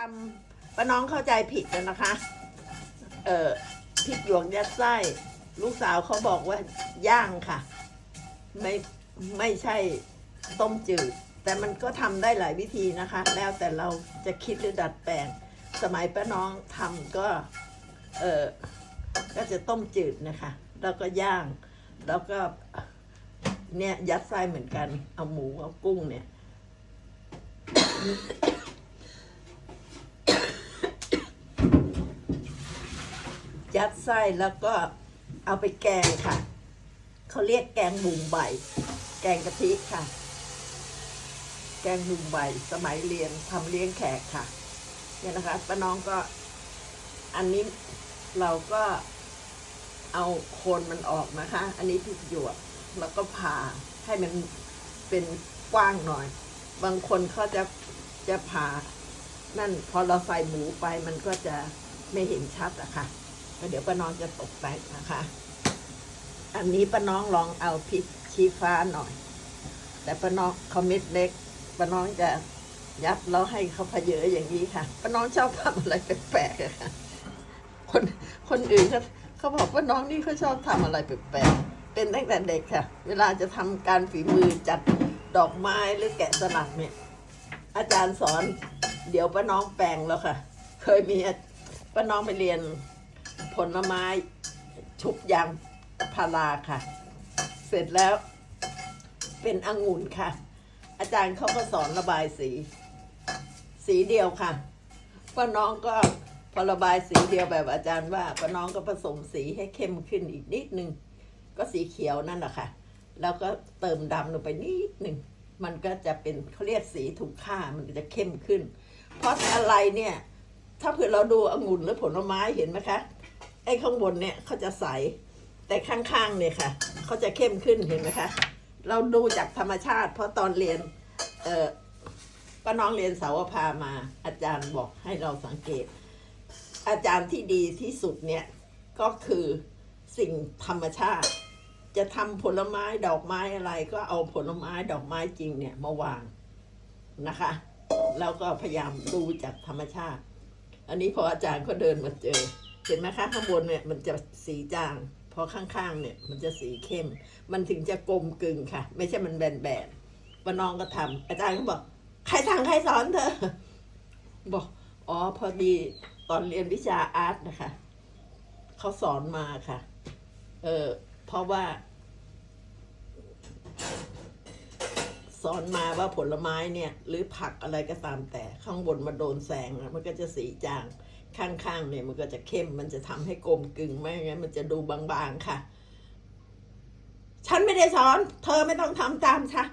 ทำป้าน้องเข้าใจผิดกันนะคะ เอ่อพริกหยวกยัดไส้ ลูกสาวเขาบอกว่าย่างค่ะ ไม่ไม่ใช่ต้มจืด แต่มันก็ทำได้หลายวิธีนะคะ แล้วแต่เราจะคิดหรือดัดแปลง สมัยป้าน้องทำก็เออก็จะต้มจืดนะคะ แล้วก็ย่าง แล้วก็เนี่ยยัดไส้เหมือนกัน เอาหมูเอากุ้งเนี่ย ยัดไส้แล้วก็เอาไปแกงค่ะ เขาเรียกแกงบุงใบ แกงกะทิค่ะ แกงบุงใบ สมัยเรียนทำเลี้ยงแขกค่ะ เนี่ยนะคะป้าน้องก็ อันนี้เราก็เอาโคนมันออกนะคะ อันนี้พริกหยวกแล้วก็ผ่าให้มันเป็นกว้างหน่อย บางคนเขาจะจะผ่านั่นพอเราใส่หมูไปมันก็จะไม่เห็นชัดอะค่ะ เดี๋ยวป้าน้องจะตกแต่งนะคะ อันนี้ป้าน้องลองเอาพริกชี้ฟ้าหน่อย แต่ป้าน้องเขาเม็ดเล็กป้าน้องจะยัดแล้วให้เขาเพเยอะอย่างนี้ค่ะป้าน้องชอบทำอะไรแปลกๆค่ะคนคนอื่นเขาเขาบอกว่าน้องนี่เขาชอบทำอะไรแปลกๆเป็นตั้งแต่เด็กค่ะ เวลาจะทำการฝีมือจัดดอกไม้หรือแกะสลักเนี่ย อาจารย์สอน เดี๋ยวป้าน้องแปลงแล้วค่ะ เคยมีป้าน้องไปเรียน ผลไม้ชุบยางพาราค่ะ เสร็จแล้วเป็นองุ่นค่ะ อาจารย์เขาก็สอนระบายสี สีเดียวค่ะป้าน้องก็พอระบายสีเดียวแบบอาจารย์ว่าป้าน้องก็ผสมสีให้เข้มขึ้นอีกนิดนึง ก็สีเขียวนั่นแหละค่ะ แล้วก็เติมดำลงไปนิดหนึ่งมันก็จะเป็นเขาเรียกสีถูกค่ามันก็จะเข้มขึ้น เพราะอะไรเนี่ย ถ้าเผื่อเราดูองุ่นหรือผลไม้เห็นไหมคะ ไอ้ข้างบนเนี่ยเขาจะใส แต่ข้างๆเนี่ยค่ะ เขาจะเข้มขึ้นเห็นไหมคะ เราดูจากธรรมชาติ เพราะตอนเรียน เออป้าน้องเรียนสาวพามา อาจารย์บอกให้เราสังเกต อาจารย์ที่ดีที่สุดเนี่ย ก็คือสิ่งธรรมชาติ จะทำผลไม้ดอกไม้อะไร ก็เอาผลไม้ดอกไม้จริงเนี่ยมาวางนะคะ แล้วก็พยายามดูจากธรรมชาติ อันนี้พออาจารย์ก็เดินมาเจอ เห็นไหมคะข้างบนเนี่ยมันจะสีจาง พอข้างๆเนี่ยมันจะสีเข้ม มันถึงจะกลมกลึงค่ะ ไม่ใช่มันแบนๆป้าน้องก็ทำอาจารย์ก็บอก ใครสั่งใครสอนเธอ บอก อ๋อพอดีตอนเรียนวิชาอาร์ตนะคะ เขาสอนมาค่ะ เออเพราะว่าสอนมาว่าผลไม้เนี่ย หรือผักอะไรก็ตามแต่ข้างบนมาโดนแสงมันก็จะสีจาง ข้างๆเนี่ยมันก็จะเข้มมันจะทำให้กลมกลึงไม่งั้นมันจะดูบางๆค่ะ ฉันไม่ได้สอน เธอไม่ต้องทำตามฉัน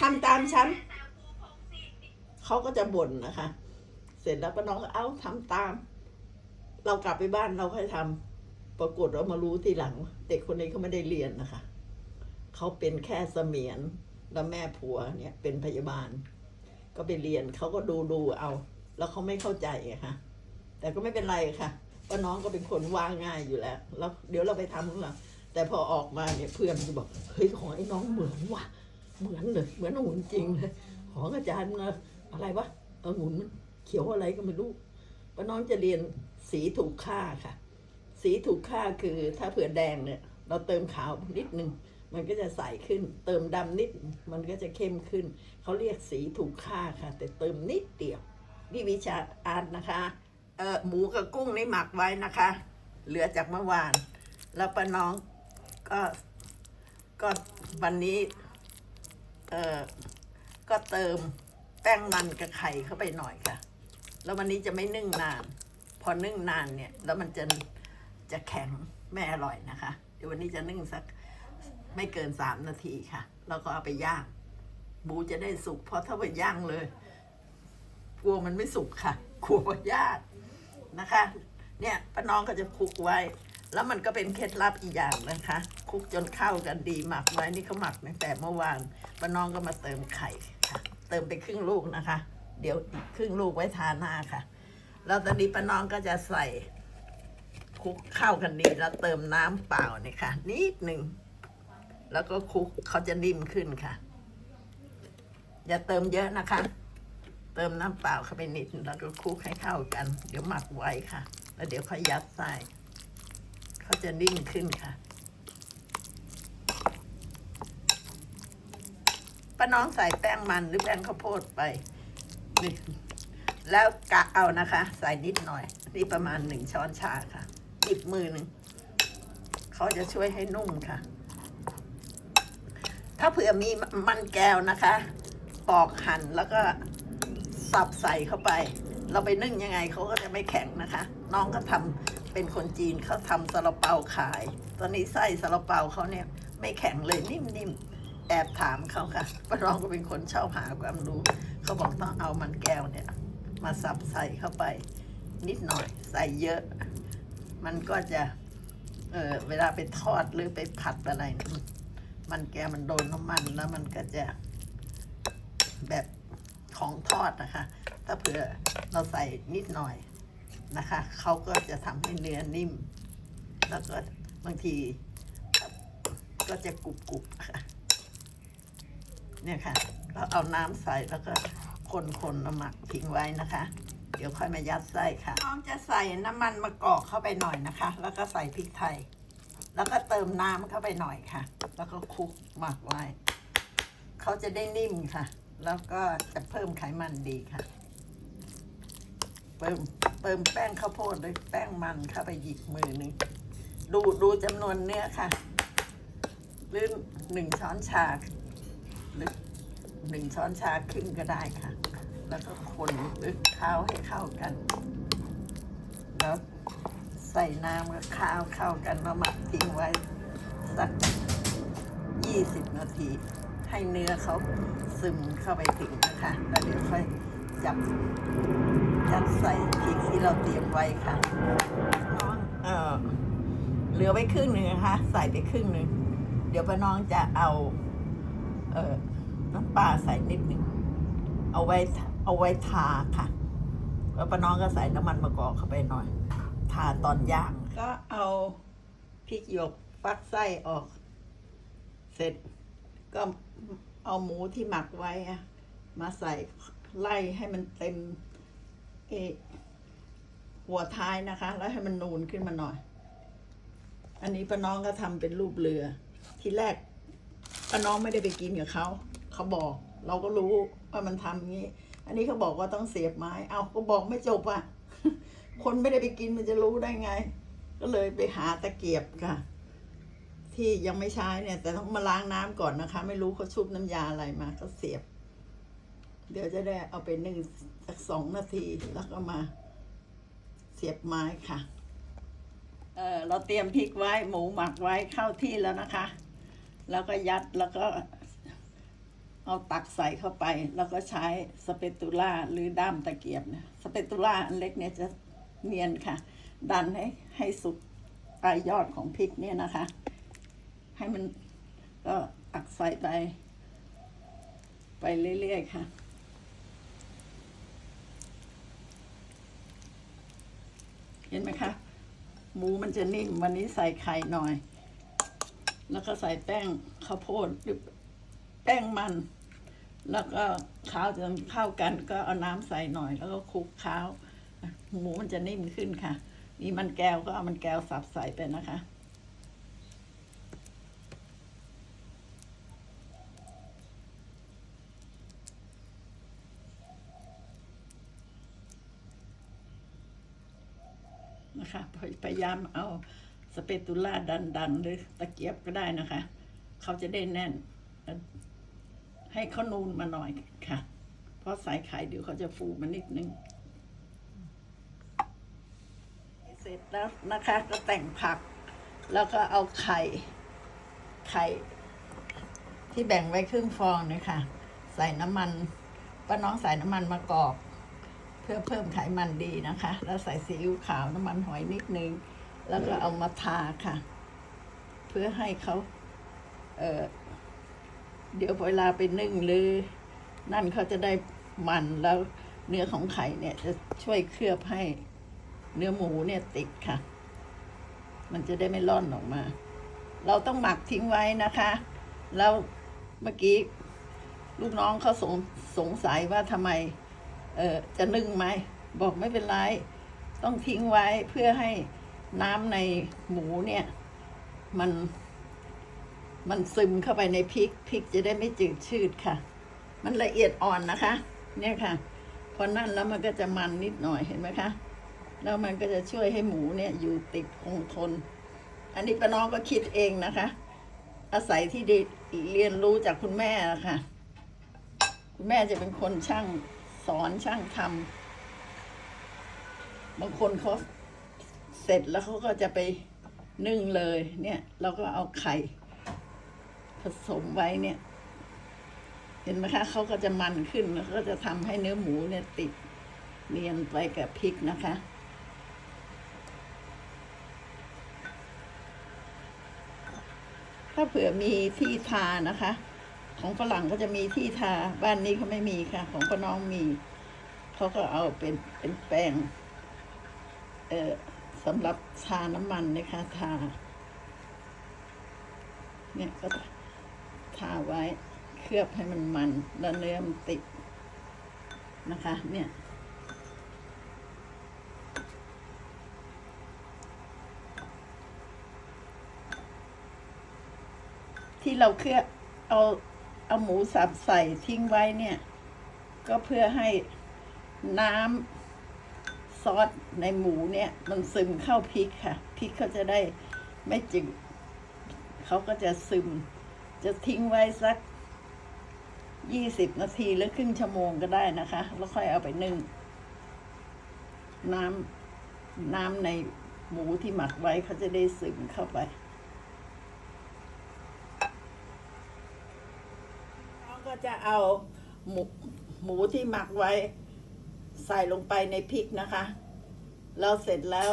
ทำตามฉันเขาก็จะบ่นนะคะ เสร็จแล้วป้าน้องก็เอ้าทำตาม เรากลับไปบ้านเราค่อยทำปรากฏเรามารู้ทีหลัง เด็กคนนี้เขาไม่ได้เรียนนะคะเขาเป็นแค่เสมียนแล้วแม่ผัวเนี่ยเป็นพยาบาล ก็ไปเรียนเขาก็ดูดูเอา แล้วเขาไม่เข้าใจอะค่ะ แต่ก็ไม่เป็นไรค่ะป้าน้องก็เป็นคนวางง่ายอยู่แล้ว แล้วเดี๋ยวเราไปทำของเราแต่พอออกมาเนี่ยเพื่อนก็บอกเฮ้ยของไอ้น้องเหมือนว่ะเหมือนเลยเหมือนองุ่นจริงเลยของอาจารย์นะอะไรวะองุ่นมันเขียวอะไรก็ไม่รู้ป้าน้องจะเรียนสีถูกค่าค่ะ สีถูกค่าคือถ้าเผื่อแดงเนี่ย เราเติมขาวนิดนึงมันก็จะใสขึ้น เติมดำนิดมันก็จะเข้มขึ้น เขาเรียกสีถูกค่าค่ะ แต่เติมนิดเดียวนี่วิชาอาร์ตนะคะ เออหมูกับกุ้งนี่หมักไว้นะคะ เหลือจากเมื่อวาน แล้วป้าน้องก็ก็วันนี้เออก็เติมแป้งมันกับไข่เข้าไปหน่อยค่ะ แล้ววันนี้จะไม่นึ่งนาน พอนึ่งนานเนี่ย แล้วมันจะจะแข็งไม่อร่อยนะคะ เดี๋ยววันนี้จะนึ่งสักไม่เกินสามนาทีค่ะ แล้วก็เอาไปย่างหมูจะได้สุกเพราะถ้าไปย่างเลย กลัวมันไม่สุกค่ะ กลัวว่าญาติ นะคะ เนี่ยป้าน้องก็จะคลุกไว้ แล้วมันก็เป็นเคล็ดลับอีกอย่างนะคะคลุกจนเข้ากันดีหมักไว้นี่เขาหมักตั้งแต่เมื่อวานป้าน้องก็มาเติมไข่ค่ะ เติมไปครึ่งลูกนะคะ เดี๋ยวอีกครึ่งลูกไว้ทานหน้าค่ะ แล้วตอนนี้ป้าน้องก็จะใส่คลุกเข้ากันดีแล้วเติมน้ำเปล่าเนี่ยค่ะ นิดหนึ่งแล้วก็คลุกเขาจะนิ่มขึ้นค่ะ อย่าเติมเยอะนะคะ เติมน้ำเปล่าเข้าไปนิดแล้วก็คลุกให้เข้ากัน เดี๋ยวหมักไว้ค่ะ แล้วเดี๋ยวค่อยยัดใส่เขาจะนิ่งขึ้นค่ะป้าน้องใส่แป้งมันหรือแป้งข้าวโพดไปนี่แล้วกะเอานะคะ ใส่นิดหน่อย นี่ประมาณหนึ่งช้อนชาค่ะอีกมือหนึ่งเขาจะช่วยให้นุ่มค่ะ ถ้าเผื่อมีมันแก้วนะคะ ปอกหั่นแล้วก็ สับใส่เข้าไป เราไปนึ่งยังไงเขาก็จะไม่แข็งนะคะ น้องก็ทำเป็นคนจีนเขาทำซาลาเปาขาย ตอนนี้ไส้ซาลาเปาเขาเนี่ย ไม่แข็งเลยนิ่มๆแอบถามเขาค่ะป้าน้องก็เป็นคนชอบหาความรู้เขาบอกต้องเอามันแก้วเนี่ย มาสับใส่เข้าไป นิดหน่อยใส่เยอะ มันก็จะเออเวลาไปทอดหรือไปผัดอะไร มันมันแก้วมันโดนน้ำมันแล้วมันก็จะแบบ ของทอดนะคะ ถ้าเผื่อเราใส่นิดหน่อยนะคะ เขาก็จะทำให้เนื้อนิ่ม แล้วก็บางทีก็จะกรุบกรุบค่ะ เนี่ยค่ะ เราเอาน้ำใส่แล้วก็คนๆแล้วหมักทิ้งไว้นะคะ เดี๋ยวค่อยมายัดไส้ค่ะน้องจะใส่น้ำมันมะกอกเข้าไปหน่อยนะคะ แล้วก็ใส่พริกไทย แล้วก็เติมน้ำเข้าไปหน่อยค่ะ แล้วก็คลุกหมักไว้ เขาจะได้นิ่มค่ะ แล้วก็จะเพิ่มไขมันดีค่ะเติมเติมแป้งข้าวโพดหรือแป้งมันเข้าไปหยิบมือหนึ่งดูดูจำนวนเนื้อค่ะหรือหนึ่งช้อนชาหรือหนึ่งช้อนชาครึ่งก็ได้ค่ะ แล้วก็คนหรือข้าวให้เข้ากัน แล้วใส่น้ำกับข้าวเข้ากันมาหมักทิ้งไว้สักยี่สิบนาที ให้เนื้อเขาซึมเข้าไปถึงนะคะแล้วเดี๋ยวค่อยจับยัดใส่พริกที่เราเตรียมไว้ค่ะน้องเออเหลือไว้ครึ่งหนึ่งนะคะ ใส่ไปครึ่งหนึ่งเดี๋ยวป้าน้องจะเอา เออน้ำปลาใส่นิดหนึ่งเอาไว้เอาไว้ทาค่ะแล้วป้าน้องก็ใส่น้ำมันมะกอกเข้าไปหน่อย ทาตอนย่าง ก็เอาพริกหยวกฟักไส้ออก เสร็จ ก็เอาหมูที่หมักไว้อะมาใส่ไล่ให้มันเต็มเอหัวท้ายนะคะ แล้วให้มันนูนขึ้นมาหน่อย อันนี้ป้าน้องก็ทำเป็นรูปเรือ ที่แรกป้าน้องไม่ได้ไปกินกับเขาเขาบอก เราก็รู้ว่ามันทำอย่างี้ อันนี้เขาบอกว่าต้องเสียบไม้ เอาก็บอกไม่จบอะคนไม่ได้ไปกินมันจะรู้ได้ไง ก็เลยไปหาตะเกียบค่ะ ที่ยังไม่ใช้เนี่ย แต่ต้องมาล้างน้ำก่อนนะคะ ไม่รู้เขาชุบน้ำยาอะไรมาก็เสียบ เดี๋ยวจะได้เอาไปหนึ่งสักสองนาทีแล้วก็มาเสียบไม้ค่ะ เออเราเตรียมพริกไว้หมูหมักไว้เข้าที่แล้วนะคะ แล้วก็ยัดแล้วก็ เอาตักใส่เข้าไป แล้วก็ใช้สเปตูล่าหรือด้ามตะเกียบนะสเปตูล่าอันเล็กเนี่ยจะเนียนค่ะ ดันให้ให้สุดปลายยอดของพริกเนี่ยนะคะ ให้มันก็ตักใส่ไป ไปเรื่อยๆค่ะ เห็นไหมคะ หมูมันจะนิ่มวันนี้ใส่ไข่หน่อย แล้วก็ใส่แป้งข้าวโพดหรือแป้งมัน แล้วก็ข้าวจนเข้ากัน ก็เอาน้ำใส่หน่อย แล้วก็คลุกข้าว หมูมันจะนิ่มขึ้นค่ะ นี่มันแก้วก็เอามันแก้วสับใส่ไปนะคะ นะคะพยายามเอาสเปตูล่าดันๆ หรือตะเกียบก็ได้นะคะ เขาจะได้แน่น ให้เขานูนมาหน่อยค่ะ เพราะสายไข่เดี๋ยวเขาจะฟูมานิดนึง เสร็จแล้วนะคะ ก็แต่งผัก แล้วก็เอาไข่ ไข่ ที่แบ่งไว้ครึ่งฟองเนี่ยค่ะใส่น้ำมันป้าน้องใส่น้ำมันมะกอก เพื่อเพิ่มไขมันดีนะคะ แล้วใส่ซีอิ๊วขาวน้ำมันหอยนิดนึง แล้วก็เอามาทาค่ะ เพื่อให้เขาเออเดี๋ยวเวลาไปนึ่งหรือ นั่นเขาจะได้มันแล้วเนื้อของไข่เนี่ยจะช่วยเคลือบให้เนื้อหมูเนี่ยติดค่ะ มันจะได้ไม่ร่อนออกมา เราต้องหมักทิ้งไว้นะคะ แล้วเมื่อกี้ลูกน้องเขาสงสงสัยว่าทำไม เออจะนึ่งไหมบอกไม่เป็นไร ต้องทิ้งไว้เพื่อให้น้ำในหมูเนี่ย มัน มันซึมเข้าไปในพริกพริกจะได้ไม่จืดชืดค่ะ มันละเอียดอ่อนนะคะ เนี่ยค่ะพอนั่นแล้วมันก็จะมันนิดหน่อยเห็นไหมคะ แล้วมันก็จะช่วยให้หมูเนี่ยอยู่ติดคงทน อันนี้ป้าน้องก็คิดเองนะคะ อาศัยที่เรียนรู้จากคุณแม่นะคะคุณแม่จะเป็นคนช่าง สอนช่างทำบางคนเขาเสร็จแล้วเขาก็จะไปนึ่งเลย เนี่ย เราก็เอาไข่ ผสมไว้เนี่ย เห็นไหมคะเขาก็จะมันขึ้นแล้วก็จะทำให้เนื้อหมูเนี่ยติดเนียนไปกับพริกนะคะถ้าเผื่อมีที่ทานะคะ ของฝรั่งก็จะมีที่ทาบ้านนี้เขาไม่มีค่ะ ของป้าน้องมี เขาก็เอาเป็นเป็นแป้งเอ่อสำหรับทาน้ำมันนะคะทา เนี่ยก็ทาไว้เคลือบให้มันมัน แล้วเนื้อมันติดนะคะ เนี่ยที่เราเคลือบเอา เอาหมูสับใส่ทิ้งไว้เนี่ย ก็เพื่อให้น้ำซอสในหมูเนี่ย มันซึมเข้าพริกค่ะพริกเขาจะได้ไม่จืดเขาก็จะซึม จะทิ้งไว้สักยี่สิบนาทีหรือครึ่งชั่วโมงก็ได้นะคะ แล้วค่อยเอาไปนึ่ง น้ำน้ำในหมูที่หมักไว้เขาจะได้ซึมเข้าไป เราก็ จะเอาหมูหมูที่หมักไว้ ใส่ลงไปในพริกนะคะแล้วเสร็จแล้ว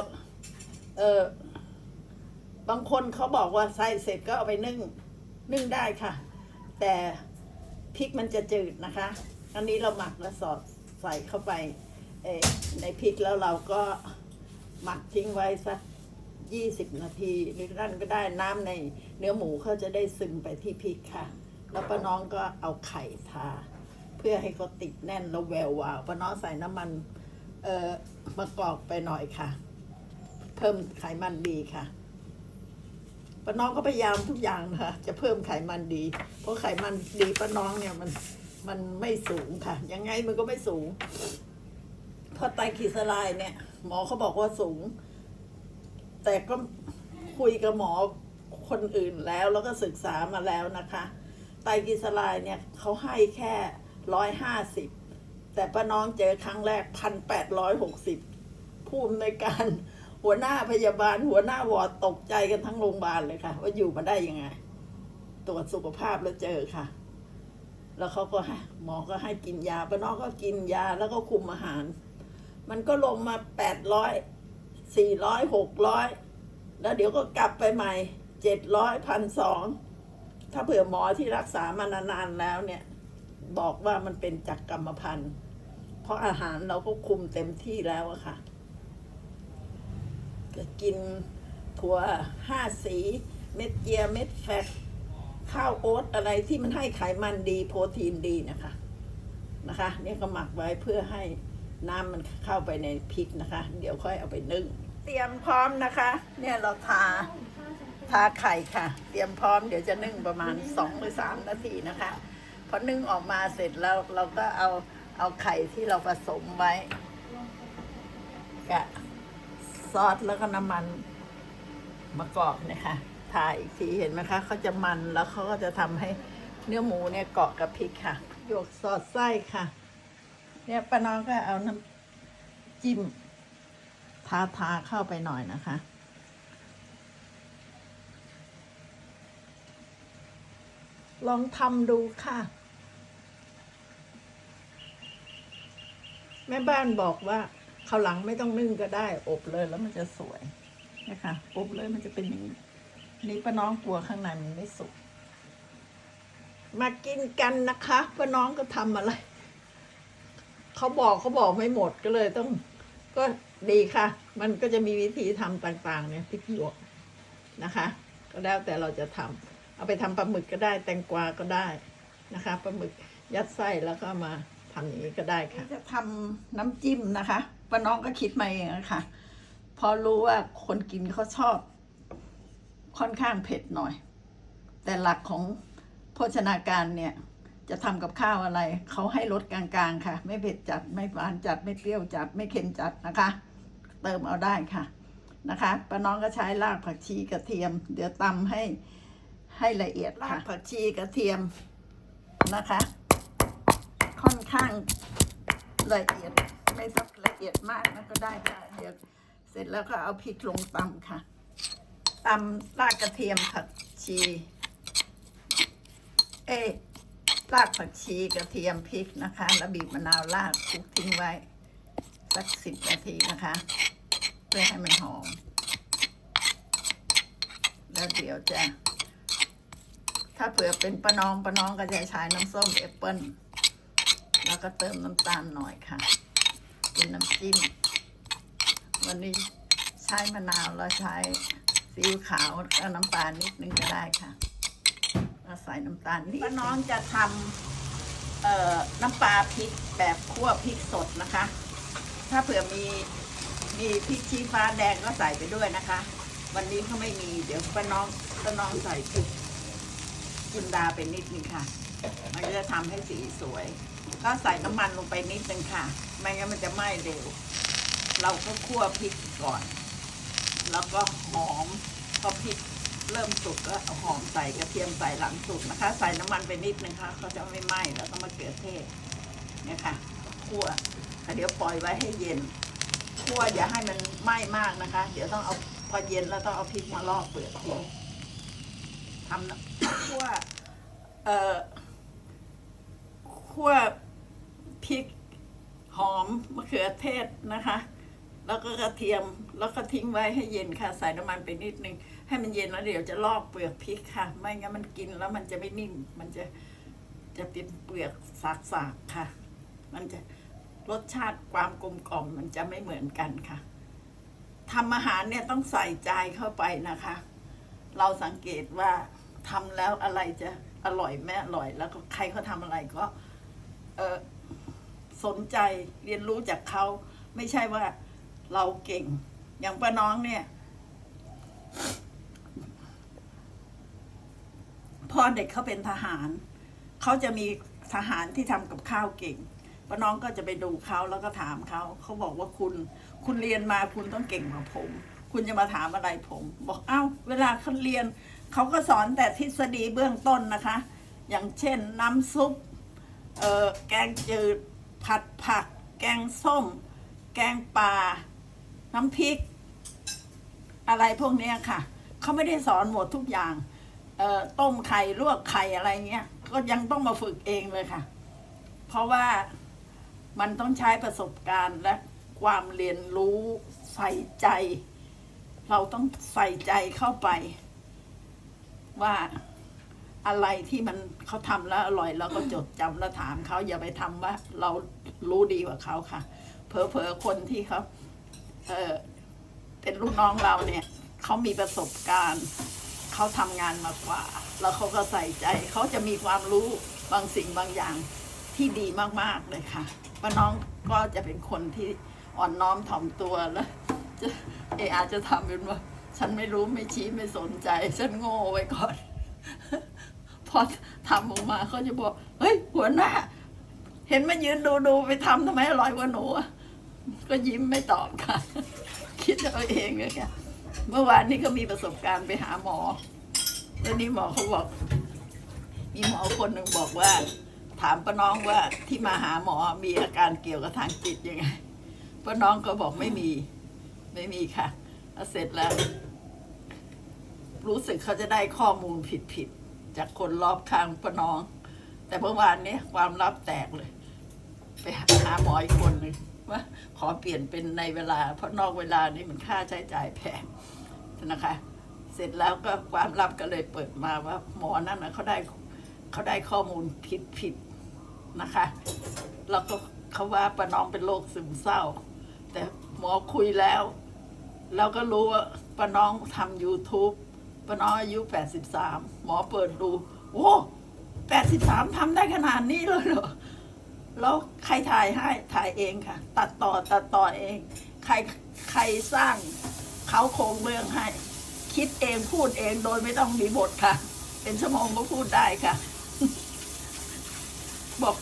เออบางคนเขาบอกว่าใส่เสร็จก็เอาไปนึ่งนึ่งได้ค่ะ แต่พริกมันจะจืดนะคะ อันนี้เราหมักแล้วสอดใส่เข้าไปในพริกแล้วเราก็หมักทิ้งไว้สักยี่สิบนาทีหรือนั่นก็ได้น้ำในเนื้อหมูเขาจะได้ซึมไปที่พริกค่ะ แล้วป้าน้องก็เอาไข่ทา เพื่อให้เขาติดแน่นแล้วแวววาวป้าน้องใส่น้ำมันเอ่อมะกอกไปหน่อยค่ะ เพิ่มไขมันดีค่ะป้าน้องก็พยายามทุกอย่างนะคะจะเพิ่มไขมันดี เพราะไขมันดีป้าน้องเนี่ยมันมันไม่สูงค่ะ ยังไงมันก็ไม่สูง เพราะไตรกลีเซอไรด์เนี่ย หมอเขาบอกว่าสูง แต่ก็คุยกับหมอคนอื่นแล้วแล้วก็ศึกษามาแล้วนะคะ ไตรกลีเซอไรด์เนี่ยเขาให้แค่ร้อยห้าสิบแต่ป้าน้องเจอครั้งแรกพันแปดร้อยหกสิบผู้อำนวยการหัวหน้าพยาบาล หัวหน้าวอร์ดตกใจกันทั้งโรงพยาบาลเลยค่ะ ว่าอยู่มาได้ยังไง ตรวจสุขภาพแล้วเจอค่ะ แล้วเขาก็ให้หมอก็ให้กินยาป้าน้องก็กินยาแล้วก็คุมอาหาร มันก็ลงมาแปดร้อยสี่ร้อยหกร้อยแล้วเดี๋ยวก็กลับไปใหม่เจ็ดร้อยพันสอง ถ้าเผื่อหมอที่รักษามานานๆแล้วเนี่ย บอกว่ามันเป็นจากกรรมพันธุ์ เพราะอาหารเราก็คุมเต็มที่แล้วอะค่ะก็กินถั่วห้าสี เม็ดเจียเม็ดแฟตข้าวโอ๊ตอะไรที่มันให้ไขมันดีโปรตีนดีนะคะนะคะเนี่ยก็หมักไว้เพื่อให้น้ำมันเข้าไปในพริกนะคะ เดี๋ยวค่อยเอาไปนึ่ง เตรียมพร้อมนะคะ เนี่ยเราทา ทาไข่ค่ะ เตรียมพร้อมเดี๋ยวจะนึ่งประมาณสองหรือสามนาทีนะคะพอนึ่งออกมาเสร็จแล้วเราก็เอาเอาไข่ที่เราผสมไว้กับซอสแล้วก็น้ำมันมะกอกเนี่ยค่ะทาอีกทีเห็นไหมคะเขาจะมันแล้วเขาก็จะทำให้เนื้อหมูเนี่ยเกาะกับพริกค่ะหยวกสอดไส้ค่ะ เนี่ยป้าน้องก็เอาน้ำจิ้มทาทาเข้าไปหน่อยนะคะ ลองทำดูค่ะ แม่บ้านบอกว่าเขาวหลังไม่ต้องนึ่งก็ได้ อบเลยแล้วมันจะสวยนะคะอบเลยมันจะเป็นอย่างนี้นี่ป้าน้องกลัวข้างในมันไม่สุกมากินกันนะคะป้าน้องก็ทำอะไรเขาบอกเขาบอกไม่หมดก็เลยต้อง ก็ดีค่ะ มันก็จะมีวิธีทำต่าง ๆ เนี่ยพิกหยวกนะคะ ก็แล้วแต่เราจะทำ เอาไปทำปลาหมึกก็ได้ แตงกวาก็ได้นะคะปลาหมึกยัดไส้แล้วก็มาทำอย่างนี้ก็ได้ค่ะจะทำน้ำจิ้มนะคะป้าน้องก็คิดมาเองนะคะพอรู้ว่าคนกินเขาชอบ ค่อนข้างเผ็ดหน่อย แต่หลักของโภชนาการเนี่ยจะทำกับข้าวอะไร เขาให้รสกลางๆ ค่ะ ไม่เผ็ดจัดไม่หวานจัดไม่เปรี้ยวจัด ไม่เค็มจัดนะคะ เติมเอาได้ค่ะนะคะป้าน้องก็ใช้รากผักชีกระเทียม เดี๋ยวตำให้ ให้ละเอียดรากผักชีกระเทียมนะคะ ค่อนข้างละเอียดไม่ต้องละเอียดมากนะก็ได้ค่ะเดี๋ยวเสร็จแล้วก็เอาพริกลงตำค่ะตำรากกระเทียมผักชี เอรากผักชีกระเทียมพริกนะคะ แล้วบีบมะนาวราดคลุกทิ้งไว้ สักสิบนาทีนะคะ เพื่อให้มันหอม แล้วเดี๋ยวจะ ถ้าเผื่อเป็นปะนองปะนองก็จะใช้น้ำส้มแอปเปิ้ลแล้วก็เติมน้ำตาลหน่อยค่ะ เป็นน้ำจิ้ม วันนี้ใช้มะนาวแล้วใช้ซีอิ๊วขาวแล้วน้ำตาลนิดนึงก็ได้ค่ะเราใส่น้ำตาลนิดป้าน้องจะทำเอ่อน้ำปลาพริกแบบคั่วพริกสดนะคะ ถ้าเผื่อมีมีพริกชี้ฟ้าแดงก็ใส่ไปด้วยนะคะ วันนี้เขาไม่มีเดี๋ยวป้าน้องป้าน้องใส่พริก จินดาไปนิดนึงค่ะ มันก็จะทำให้สีสวย ก็ใส่น้ำมันลงไปนิดนึงค่ะ ไม่งั้นมันจะไหม้เร็ว เราก็คั่วพริกก่อน แล้วก็หอม พอพริกเริ่มสุกก็เอาหอมใส่กระเทียมใส่หลังสุกนะคะ ใส่น้ำมันไปนิดนึงค่ะเขาจะไม่ไหม้แล้วก็มะเขือเทศเนี่ยค่ะคั่วแล้วเดี๋ยวปล่อยไว้ให้เย็นคั่วอย่าให้มันไหม้มากนะคะ เดี๋ยวต้องเอาพอเย็นแล้วต้องเอาพริกมาลอกเปลือกทิ้ง ทำคั่วเอ่อคั่วพริกหอมมะเขือเทศนะคะ แล้วก็กระเทียมแล้วก็ทิ้งไว้ให้เย็นค่ะ ใส่น้ำมันไปนิดนึง ให้มันเย็นแล้วเดี๋ยวจะลอกเปลือกพริกค่ะ ไม่งั้นมันกินแล้วมันจะไม่นิ่ม มันจะจะเป็นเปลือกสากๆค่ะ มันจะรสชาติความกลมกล่อมมันจะไม่เหมือนกันค่ะทำอาหารเนี่ยต้องใส่ใจเข้าไปนะคะ เราสังเกตว่าทำแล้วอะไรจะอร่อยไม่อร่อย แล้วก็ใครเขาทำอะไรก็เออสนใจเรียนรู้จากเขาไม่ใช่ว่าเราเก่ง อย่างป้าน้องเนี่ย พ่อเด็กเขาเป็นทหาร เขาจะมีทหารที่ทำกับข้าวเก่งป้าน้องก็จะไปดูเขาแล้วก็ถามเขาเขาบอกว่าคุณ คุณเรียนมาคุณต้องเก่งกว่าผม คุณจะมาถามอะไรผม บอกเอ้า เวลาเขาเรียน เขาก็สอนแต่ทฤษฎีเบื้องต้นนะคะ อย่างเช่นน้ำซุปเออแกงจืด ผัดผัก แกงส้ม แกงปลาน้ำพริก อะไรพวกนี้ค่ะ เขาไม่ได้สอนหมดทุกอย่างเอ่อต้มไข่ลวกไข่อะไรเงี้ย ก็ยังต้องมาฝึกเองเลยค่ะ เพราะว่ามันต้องใช้ประสบการณ์และความเรียนรู้ใส่ใจ เราต้องใส่ใจเข้าไป ว่าอะไรที่มันเขาทำแล้วอร่อยเราก็จดจำแล้วถามเขาอย่าไปทำว่า เรารู้ดีกว่าเขาค่ะเผลอๆคนที่เขาเออเป็นลูกน้องเราเนี่ยเขามีประสบการณ์เขาทำงานมากว่า แล้วเขาก็ใส่ใจเขาจะมีความรู้บางสิ่งบางอย่างที่ดีมากๆเลยค่ะป้าน้องก็จะเป็นคนที่อ่อนน้อมถ่อมตัวแล้ว จะเอออาจจะทำเป็นว่า ฉันไม่รู้ไม่ชี้ไม่สนใจ ฉันโง่ไว้ก่อน พอทำออกมาเขาจะบอก เฮ้ย หัวหน้า เห็นมายืนดูดูไปทำทำไมอร่อยกว่าหนูก็ยิ้มไม่ตอบค่ะ คิดเอาเองเลยค่ะ เมื่อวานนี้ก็มีประสบการณ์ไปหาหมอแล้วนี่หมอเขาบอก มีหมอคนหนึ่งบอกว่า ถามป้าน้องว่าที่มาหาหมอมีอาการเกี่ยวกับทางจิตยังไงป้าน้องก็บอกไม่มี ไม่มีค่ะเสร็จแล้ว รู้สึกเขาจะได้ข้อมูลผิดๆ จากคนรอบข้างปน้อง แต่เมื่อวานนี้ความลับแตกเลย ไปหาหมออีกคนหนึ่งว่าขอเปลี่ยนเป็นในเวลา เพราะนอกเวลานี่มันค่าใช้จ่ายแพงนะคะ เสร็จแล้วก็ความลับก็เลยเปิดมาว่า หมอนั่นนะเขาได้เขาได้ข้อมูลผิดผิดๆนะคะ แล้วก็เขาว่าป้าน้องเป็นโรคซึมเศร้า แต่หมอคุยแล้ว เราก็รู้ว่าป้าน้องทำ YouTube ป้าน้องอายุ 83 หมอเปิดดู โอ้83ทำได้ขนาดนี้เลยเหรอ แล้วใครถ่ายให้ถ่ายเองค่ะ ตัดต่อตัดต่อเอง ใครใครสร้างเขาโครงเรื่องให้ คิดเองพูดเองโดยไม่ต้องมีบทค่ะ เป็นชั่วโมงก็พูดได้ค่ะ บอก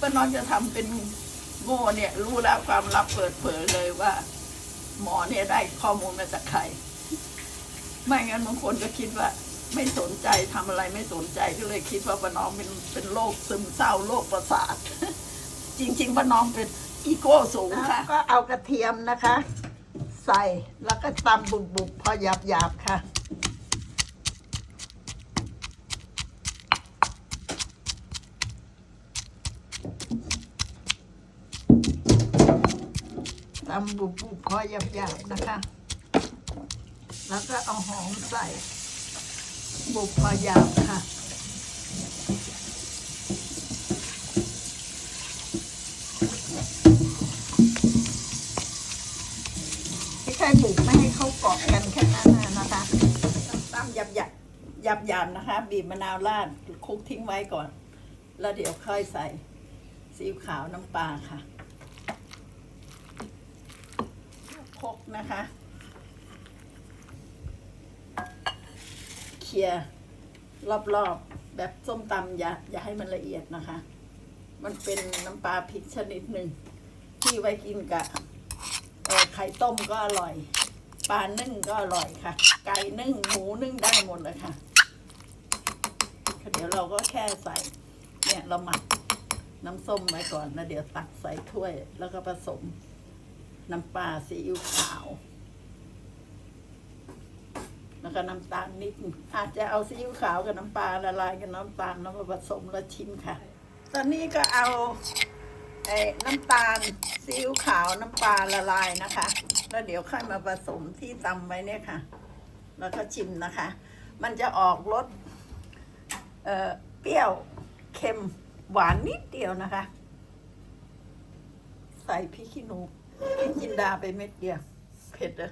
ป้าน้องจะทำเป็นโง่เนี่ย รู้แล้วความลับเปิดเผยเลยว่า หมอเนี่ยได้ข้อมูลมาจากใคร ไม่งั้นบางคนก็คิดว่า ไม่สนใจทำอะไรไม่สนใจก็เลยคิดว่าป้าน้องเป็นเป็นโรคซึมเศร้าโรคประสาท จริงๆป้าน้องเป็นอีโก้สูงค่ะ ก็เอากระเทียมนะคะ ใส่แล้วก็ตำบุบๆพอหยาบๆค่ะำบุบบุบพอหยาบหยาบๆนะคะ แล้วก็เอาหอมใส่ บุบพอหยาบค่ะไม่ใช่บุกไม่ให้เข้าเกาะกันแค่นั้นนะนะคะตำหยาบหยาบหยาบหยาบๆนะคะ บีบมะนาวราดคลุกทิ้งไว้ก่อน แล้วเดี๋ยวค่อยใส่ซีอิ๊วขาวน้ำปลาค่ะ คก นะคะ เคลียร์รอบๆ แบบส้มตำอย่าอย่าให้มันละเอียดนะคะ มันเป็นน้ำปลาพริกชนิดหนึ่ง ที่ไว้กินกับไข่ต้มก็อร่อย ปลานึ่งก็อร่อยค่ะ ไก่นึ่งหมูนึ่งได้หมดเลยค่ะเดี๋ยวเราก็แค่ใส่ เนี่ยเราหมักน้ำส้มไว้ก่อนแล้วเดี๋ยวตักใส่ถ้วยแล้วก็ผสม น้ำปลาซีอิ๊วขาว แล้วก็น้ำตาลนิด อาจจะเอาซีอิ๊วขาวกับน้ำปลาละลายกับน้ำตาลแล้วมาผสมแล้วชิมค่ะ ตอนนี้ก็เอาไอ้น้ำตาลซีอิ๊วขาวน้ำปลาละลายนะคะ แล้วเดี๋ยวค่อยมาผสมที่ตำไว้เนี่ยค่ะ แล้วก็ชิมนะคะ มันจะออกรสเอ่อเปรี้ยวเค็มหวานนิดเดียวนะคะ ใส่พริกขี้หนู กินดาไปเม็ดเดียว เผ็ดเลย